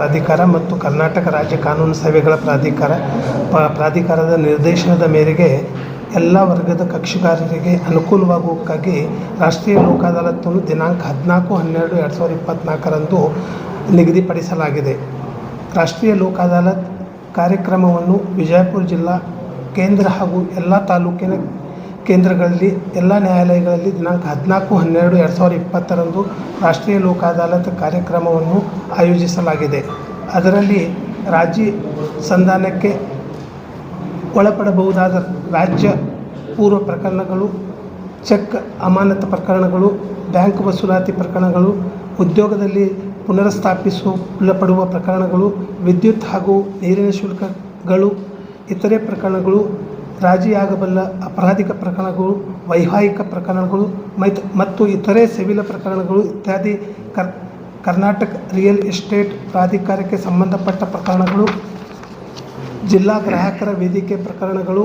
ಪ್ರಾಧಿಕಾರ ಮತ್ತು ಕರ್ನಾಟಕ ರಾಜ್ಯ ಕಾನೂನು ಸೇವೆಗಳ ಪ್ರಾಧಿಕಾರ ಪ್ರಾಧಿಕಾರದ ನಿರ್ದೇಶನದ ಮೇರೆಗೆ ಎಲ್ಲ ವರ್ಗದ ಕಕ್ಷಿಗಾರರಿಗೆ ಅನುಕೂಲವಾಗುವುದಕ್ಕಾಗಿ ರಾಷ್ಟ್ರೀಯ ಲೋಕ ಅದಾಲತನ್ನು ದಿನಾಂಕ ಹದಿನಾಲ್ಕು, ಹನ್ನೆರಡು, ಎರಡು ಸಾವಿರದ ಇಪ್ಪತ್ತ್ನಾಲ್ಕರಂದು ನಿಗದಿಪಡಿಸಲಾಗಿದೆ. ರಾಷ್ಟ್ರೀಯ ಲೋಕ ಅದಾಲತ್ ಕಾರ್ಯಕ್ರಮವನ್ನು ವಿಜಯಪುರ ಜಿಲ್ಲಾ ಕೇಂದ್ರ ಹಾಗೂ ಎಲ್ಲ ತಾಲೂಕಿನ ಕೇಂದ್ರಗಳಲ್ಲಿ ಎಲ್ಲ ನ್ಯಾಯಾಲಯಗಳಲ್ಲಿ ದಿನಾಂಕ ಹದಿನಾಲ್ಕು, ಹನ್ನೆರಡು, ಎರಡು ಸಾವಿರದ ಇಪ್ಪತ್ತರಂದು ರಾಷ್ಟ್ರೀಯ ಲೋಕ ಅದಾಲತ್ ಕಾರ್ಯಕ್ರಮವನ್ನು ಆಯೋಜಿಸಲಾಗಿದೆ. ಅದರಲ್ಲಿ ರಾಜಿ ಸಂಧಾನಕ್ಕೆ ಒಳಪಡಬಹುದಾದ ರಾಜ್ಯ ಪೂರ್ವ ಪ್ರಕರಣಗಳು, ಚೆಕ್ ಅಮಾನತು ಪ್ರಕರಣಗಳು, ಬ್ಯಾಂಕ್ ವಸೂಲಾತಿ ಪ್ರಕರಣಗಳು, ಉದ್ಯೋಗದಲ್ಲಿ ಪುನರ್ಸ್ಥಾಪಿಸಲ್ಪಡುವ ಪ್ರಕರಣಗಳು, ವಿದ್ಯುತ್ ಹಾಗೂ ನೀರಿನ ಶುಲ್ಕಗಳು, ಇತರೆ ಪ್ರಕರಣಗಳು ರಾಜಿಯಾಗಬಲ್ಲ ಅಪರಾಧಿಕ ಪ್ರಕರಣಗಳು, ವೈವಾಹಿಕ ಪ್ರಕರಣಗಳು ಮೈತ್, ಮತ್ತು ಇತರೆ ಸಿವಿಲ್ ಪ್ರಕರಣಗಳು ಇತ್ಯಾದಿ ಕರ್, ಕರ್ನಾಟಕ ರಿಯಲ್ ಎಸ್ಟೇಟ್ ಪ್ರಾಧಿಕಾರಕ್ಕೆ ಸಂಬಂಧಪಟ್ಟ ಪ್ರಕರಣಗಳು, ಜಿಲ್ಲಾ ಗ್ರಾಹಕರ ವೇದಿಕೆ ಪ್ರಕರಣಗಳು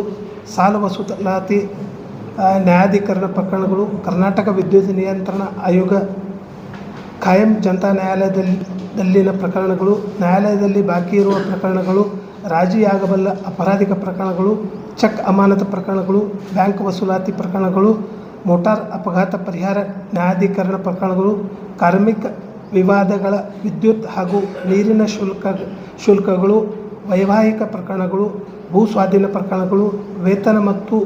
ಸಾಲ ವಸೂಲಾತಿ ನ್ಯಾಯಾಧೀಕರಣ ಪ್ರಕರಣಗಳು, ಕರ್ನಾಟಕ ವಿದ್ಯುತ್ ನಿಯಂತ್ರಣ ಆಯೋಗ ಕಾಯಂ ಜನತಾ ನ್ಯಾಯಾಲಯದಲ್ಲಿ, ದಲ್ಲಿನ ಪ್ರಕರಣಗಳು, ನ್ಯಾಯಾಲಯದಲ್ಲಿ ಬಾಕಿ ಇರುವ ಪ್ರಕರಣಗಳು, ರಾಜಿಯಾಗಬಲ್ಲ ಅಪರಾಧಿಕ ಪ್ರಕರಣಗಳು ಚೆಕ್ ಅಮಾನತು ಪ್ರಕರಣಗಳು, ಬ್ಯಾಂಕ್ ವಸೂಲಾತಿ ಪ್ರಕರಣಗಳು, ಮೋಟಾರ್ ಅಪಘಾತ ಪರಿಹಾರ ನ್ಯಾಯಾಧೀಕರಣ ಪ್ರಕರಣಗಳು, ಕಾರ್ಮಿಕ ವಿವಾದಗಳ ವಿದ್ಯುತ್ ಹಾಗೂ ನೀರಿನ ಶುಲ್ಕ, ಶುಲ್ಕಗಳು, ವೈವಾಹಿಕ ಪ್ರಕರಣಗಳು, ಭೂ ಸ್ವಾಧೀನ ಪ್ರಕರಣಗಳು, ವೇತನ ಮತ್ತು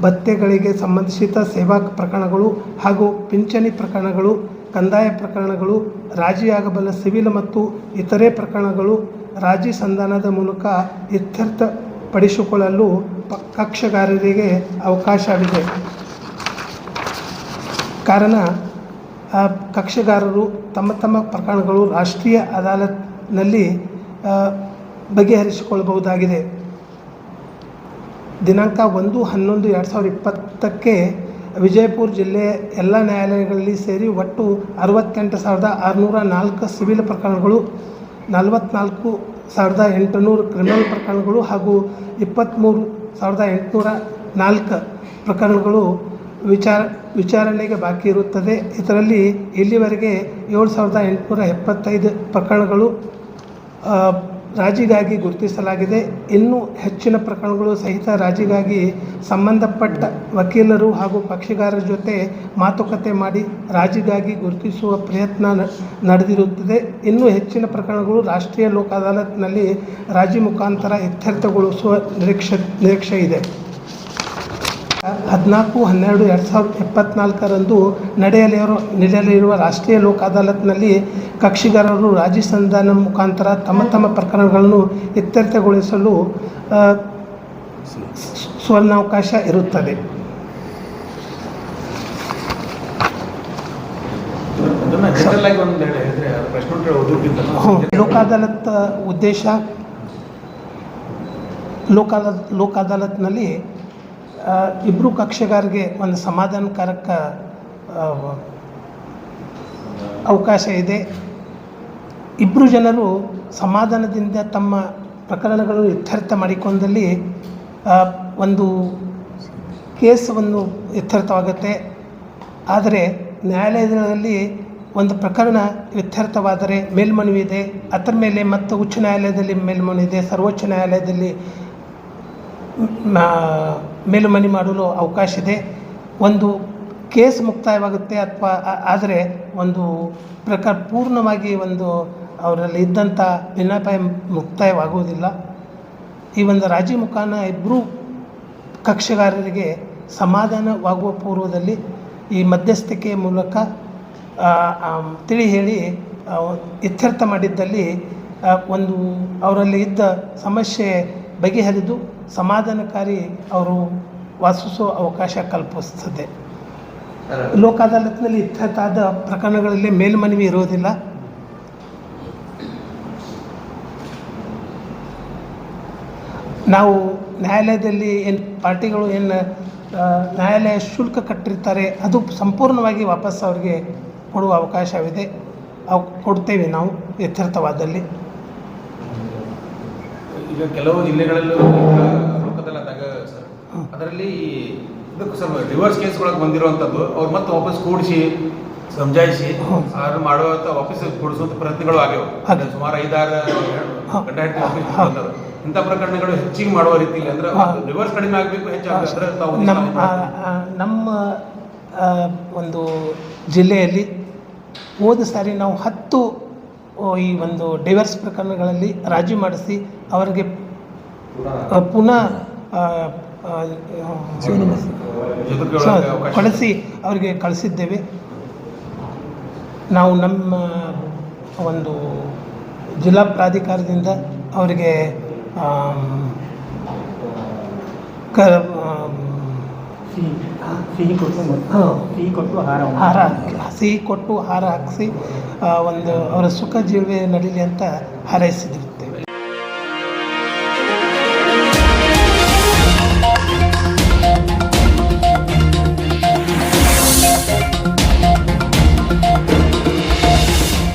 ಭತ್ಯೆಗಳಿಗೆ ಸಂಬಂಧಿಸಿದ ಸೇವಾ ಪ್ರಕರಣಗಳು ಹಾಗೂ ಪಿಂಚಣಿ ಪ್ರಕರಣಗಳು, ಕಂದಾಯ ಪ್ರಕರಣಗಳು, ರಾಜಿಯಾಗಬಲ್ಲ ಸಿವಿಲ್ ಮತ್ತು ಇತರೆ ಪ್ರಕರಣಗಳು ರಾಜಿ ಸಂಧಾನದ ಮೂಲಕ ಇತ್ಯರ್ಥಪಡಿಸಿಕೊಳ್ಳಲು ಕಕ್ಷಗಾರರಿಗೆ ಅವಕಾಶವಿದೆ ಕಾರಣ ಕಕ್ಷಗಾರರು ತಮ್ಮ ತಮ್ಮ ಪ್ರಕರಣಗಳು ರಾಷ್ಟ್ರೀಯ ಅದಾಲತ್ನಲ್ಲಿ ಬಗೆಹರಿಸಿಕೊಳ್ಳಬಹುದಾಗಿದೆ. ದಿನಾಂಕ ಒಂದು ಹನ್ನೊಂದು ಎರಡು ಸಾವಿರದ ಇಪ್ಪತ್ತಕ್ಕೆ ವಿಜಯಪುರ ಜಿಲ್ಲೆಯ ಎಲ್ಲ ನ್ಯಾಯಾಲಯಗಳಲ್ಲಿ ಸೇರಿ ಒಟ್ಟು ಅರವತ್ತೆಂಟು ಸಾವಿರದ ಆರುನೂರ ನಾಲ್ಕು ಸಿವಿಲ್ ಪ್ರಕರಣಗಳು ನಲವತ್ತ್ನಾಲ್ಕು ಸಾವಿರದ ಎಂಟುನೂರು ಕ್ರಿಮಿನಲ್ ಪ್ರಕರಣಗಳು ಹಾಗೂ ಇಪ್ಪತ್ತ್ಮೂರು ಸಾವಿರದ ಎಂಟುನೂರ ನಾಲ್ಕು ಪ್ರಕರಣಗಳು ವಿಚಾರ, ವಿಚಾರಣೆಗೆ ಬಾಕಿ ಇರುತ್ತದೆ. ಇದರಲ್ಲಿ ಇಲ್ಲಿವರೆಗೆ ಏಳು ಸಾವಿರದ ಎಂಟುನೂರ ಎಪ್ಪತ್ತೈದು ಪ್ರಕರಣಗಳು ರಾಜಿಗಾಗಿ ಗುರುತಿಸಲಾಗಿದೆ. ಇನ್ನೂ ಹೆಚ್ಚಿನ ಪ್ರಕರಣಗಳು ಸಹಿತ ರಾಜಿಗಾಗಿ ಸಂಬಂಧಪಟ್ಟ ವಕೀಲರು ಹಾಗೂ ಪಕ್ಷಗಾರರ ಜೊತೆ ಮಾತುಕತೆ ಮಾಡಿ ರಾಜಿಗಾಗಿ ಗುರುತಿಸುವ ಪ್ರಯತ್ನ ನಡೆದಿರುತ್ತದೆ. ಇನ್ನೂ ಹೆಚ್ಚಿನ ಪ್ರಕರಣಗಳು ರಾಷ್ಟ್ರೀಯ ಲೋಕ ಅದಾಲತ್ನಲ್ಲಿ ರಾಜಿ ಮುಖಾಂತರ ಇತ್ಯರ್ಥಗೊಳಿಸುವ ನಿರೀಕ್ಷೆ ನಿರೀಕ್ಷೆ ಇದೆ. ಹದಿನಾಲ್ಕು ಹನ್ನೆರಡು ಎರಡು ಸಾವಿರದ ಇಪ್ಪತ್ತ್ನಾಲ್ಕರಂದು ನಡೆಯಲಿರುವ ನಡೆಯಲಿರುವ ರಾಷ್ಟ್ರೀಯ ಲೋಕ ಅದಾಲತ್ನಲ್ಲಿ ಕಕ್ಷಿಗಾರರು ರಾಜಿ ಸಂಧಾನ ಮುಖಾಂತರ ತಮ್ಮ ತಮ್ಮ ಪ್ರಕರಣಗಳನ್ನು ಇತ್ಯರ್ಥಗೊಳಿಸಲು ಸ್ವರ್ಣಾವಕಾಶ ಇರುತ್ತದೆ. ಲೋಕ ಅದಾಲತ್ ಉದ್ದೇಶ ಲೋಕ ಲೋಕ ಅದಾಲತ್ನಲ್ಲಿ ಇಬ್ಬರು ಕಕ್ಷಗಾರಿಗೆ ಒಂದು ಸಮಾಧಾನಕಾರಕ ಅವಕಾಶ ಇದೆ. ಇಬ್ಬರು ಜನರು ಸಮಾಧಾನದಿಂದ ತಮ್ಮ ಪ್ರಕರಣಗಳು ಇತ್ಯರ್ಥ ಮಾಡಿಕೊಂಡಲ್ಲಿ ಒಂದು ಕೇಸವನ್ನು ಇತ್ಯರ್ಥವಾಗುತ್ತೆ ಆದರೆ ನ್ಯಾಯಾಲಯದಲ್ಲಿ ಒಂದು ಪ್ರಕರಣ ಇತ್ಯರ್ಥವಾದರೆ ಮೇಲ್ಮನವಿ ಇದೆ. ಅದರ ಮೇಲೆ ಮತ್ತು ಉಚ್ಚ ನ್ಯಾಯಾಲಯದಲ್ಲಿ ಮೇಲ್ಮನವಿ ಇದೆ. ಸರ್ವೋಚ್ಚ ನ್ಯಾಯಾಲಯದಲ್ಲಿ ಮ- ಮೇಲ್ಮನವಿ ಮಾಡಲು ಅವಕಾಶ ಇದೆ. ಒಂದು ಕೇಸ್ ಮುಕ್ತಾಯವಾಗುತ್ತೆ ಅಥವಾ ಆದರೆ ಒಂದು ಪ್ರಕಾರ ಪೂರ್ಣವಾಗಿ ಒಂದು ಅವರಲ್ಲಿ ಇದ್ದಂಥ ಭಿನ್ನಾಭಿಪ್ರಾಯ ಮುಕ್ತಾಯವಾಗುವುದಿಲ್ಲ. ಈ ಒಂದು ರಾಜಿ ಮುಖಾನ ಇಬ್ಬರೂ ಕಕ್ಷಗಾರರಿಗೆ ಸಮಾಧಾನವಾಗುವ ಪೂರ್ವದಲ್ಲಿ ಈ ಮಧ್ಯಸ್ಥಿಕೆಯ ಮೂಲಕ ತಿಳಿ ಹೇಳಿ ಇತ್ಯರ್ಥ ಮಾಡಿದ್ದಲ್ಲಿ ಒಂದು ಅವರಲ್ಲಿ ಇದ್ದ ಸಮಸ್ಯೆ ಬಗೆಹರಿದು ಸಮಾಧಾನಕಾರಿ ಅವರು ವಾಸಿಸೋ ಅವಕಾಶ ಕಲ್ಪಿಸ್ತದೆ. ಲೋಕ ಅದಾಲತ್ನಲ್ಲಿ ಪ್ರಕರಣಗಳಲ್ಲಿ ಮೇಲ್ಮನವಿ ಇರೋದಿಲ್ಲ ನಾವು ನ್ಯಾಯಾಲಯದಲ್ಲಿ ಏನು ಪಾರ್ಟಿಗಳು ಏನು ನ್ಯಾಯಾಲಯ ಶುಲ್ಕ ಕಟ್ಟಿರ್ತಾರೆ, ಅದು ಸಂಪೂರ್ಣವಾಗಿ ವಾಪಸ್ ಅವ್ರಿಗೆ ಕೊಡುವ ಅವಕಾಶವಿದೆ. ಅವು, ಕೊಡ್ತೇವೆ ನಾವು ಯಥರ್ಥವಾದಲ್ಲಿ. ಈಗ ಕೆಲವು ಜಿಲ್ಲೆಗಳಲ್ಲೂ ಅದರಲ್ಲಿ ಇದಕ್ಕೆ ಸ್ವಲ್ಪ ರಿವರ್ಸ್ ಕೇಸ್ಗಳಿಗೆ ಬಂದಿರುವಂಥದ್ದು ಅವ್ರು ಮತ್ತೆ ವಾಪಸ್ ಕೂಡಿಸಿ ಸಮಜಾಯಿಸಿ. ಅವ್ರು ಮಾಡುವಂತ ವಾಪಸ್ ಕೂಡಿಸುವಂಥ ಪ್ರಯತ್ನಗಳು ಆಗ್ಯವು ಅಂದ್ರೆ ಸುಮಾರು ಐದಾರು. ಗಂಡ ಹೆಂಡತಿ ವಾಪಸ್. ಬಂದದ. ಇಂಥ ಪ್ರಕರಣಗಳು ಹೆಚ್ಚಿಗೆ ಮಾಡುವ ರೀತಿಯಲ್ಲಿ ಅಂದ್ರೆ ರಿವರ್ಸ್ ಕಡಿಮೆ ಆಗಬೇಕು ಹೆಚ್ಚಾಗಬೇಕು ನಮ್ಮ ಒಂದು ಜಿಲ್ಲೆಯಲ್ಲಿ ಹೋದ ಸಾರಿ ನಾವು ಹತ್ತು ಈ ಒಂದು ಡೈವರ್ಸ್ ಪ್ರಕರಣಗಳಲ್ಲಿ ರಾಜಿ ಮಾಡಿಸಿ ಅವರಿಗೆ ಪುನಃ ಕಳಿಸಿ ಅವರಿಗೆ ಕಳಿಸಿದ್ದೇವೆ. ನಾವು ನಮ್ಮ ಒಂದು ಜಿಲ್ಲಾ ಪ್ರಾಧಿಕಾರದಿಂದ ಅವರಿಗೆ ಕ ಸಿಹಿ ಸಿಹಿ ಕೊಟ್ಟು. ಸಿಹಿ ಕೊಟ್ಟು ಹಾರ ಹಾರ ಸಿಹಿ ಕೊಟ್ಟು ಹಾರ ಹಾಕಿಸಿ ಒಂದು ಅವರ ಸುಖ ಜೀವೆ ನಡೀಲಿ ಅಂತ ಹಾರೈಸಿದ್ವಿ